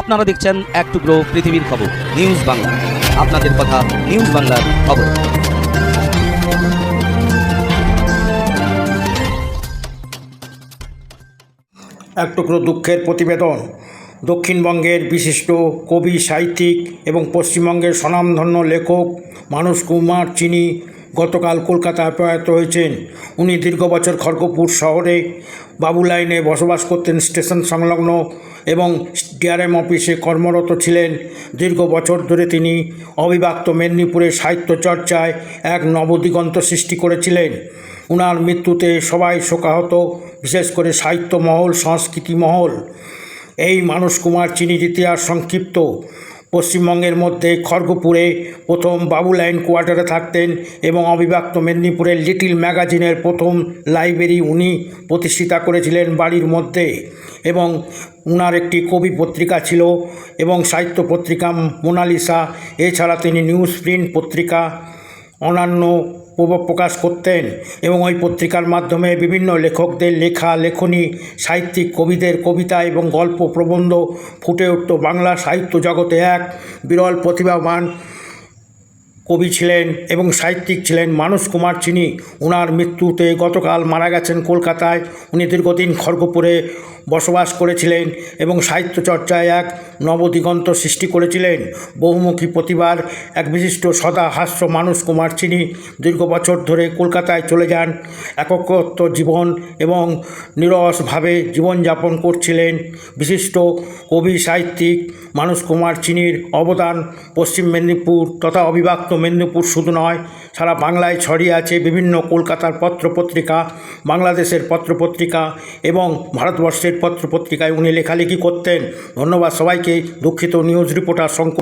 আপনারা দেখছেন এক টুকরো পৃথিবীর খবর নিউজ বাংলা আপনাদের কথা নিউজ বাংলার খবর। এক টুকরো দুঃখের প্রতিবেদন। দক্ষিণবঙ্গের বিশিষ্ট কবি, সাহিত্যিক এবং পশ্চিমবঙ্গের স্বনামধন্য লেখক, মানুষ কুমার, চিনি গতকাল কলকাতায় প্রয়াত হয়েছেন। উনি দীর্ঘ বছর খড়গপুর শহরে বাবু লাইনে বসবাস করতেন স্টেশন সংলগ্ন এবং ডিআরএম অফিসে কর্মরত ছিলেন। দীর্ঘ বছর ধরে তিনি অবিভক্ত মেদিনীপুরে সাহিত্য চর্চায় এক নবদিগন্ত সৃষ্টি করেছিলেন। উনার মৃত্যুতে সবাই শোকাহত, বিশেষ করে সাহিত্য মহল, সংস্কৃতি মহল। এই মানুষ কুমার চিনির ইতিহাস সংক্ষিপ্ত পশ্চিমবঙ্গের মধ্যে খড়গপুরে প্রথম বাবু লাইন কোয়ার্টারে থাকতেন এবং অবিভক্ত মেদিনীপুরের লিটিল ম্যাগাজিনের প্রথম লাইব্রেরি উনি প্রতিষ্ঠিতা করেছিলেন বাড়ির মধ্যে এবং উনার একটি কবি পত্রিকা ছিল এবং সাহিত্য পত্রিকা মোনালিসা, এছাড়া তিনি নিউজ প্রিন্ট পত্রিকা অন্যান্য প্রভাব প্রকাশ করতেন এবং ওই পত্রিকার মাধ্যমে বিভিন্ন লেখকদের লেখা, লেখনী, সাহিত্যিক কবিদের কবিতা এবং গল্প প্রবন্ধ ফুটে উঠত। বাংলা সাহিত্য জগতে এক বিরল প্রতিভাবান কবি ছিলেন এবং সাহিত্যিক ছিলেন মানস কুমার চিনি ওনার মৃত্যুতে গতকাল মারা গেছেন কলকাতায়। উনি দীর্ঘদিন খড়গপুরে বসবাস করেছিলেন এবং সাহিত্য চর্চায় এক নবদিগন্ত সৃষ্টি করেছিলেন। বহুমুখী প্রতিভার এক বিশিষ্ট সদা হাস্য মানস কুমার চিনি দীর্ঘ বছর ধরে কলকাতায় চলে যান। একত্ব জীবন এবং নিরসভাবে জীবনযাপন করছিলেন। বিশিষ্ট কবি সাহিত্যিক মানস কুমার চিনির অবদান পশ্চিম মেদিনীপুর তথা অবিভক্ত মেদিনীপুর শুধু নয়, সারা বাংলায় ছড়িয়ে আছে বিভিন্ন কলকাতার পত্রপত্রিকা, বাংলাদেশের পত্রপত্রিকা এবং ভারতবর্ষের পত্রপত্রিকায় উনি লেখালেখি করতেন। ধন্যবাদ সবাইকে, দুঃখিত নিউজ রিপোর্টার শঙ্কর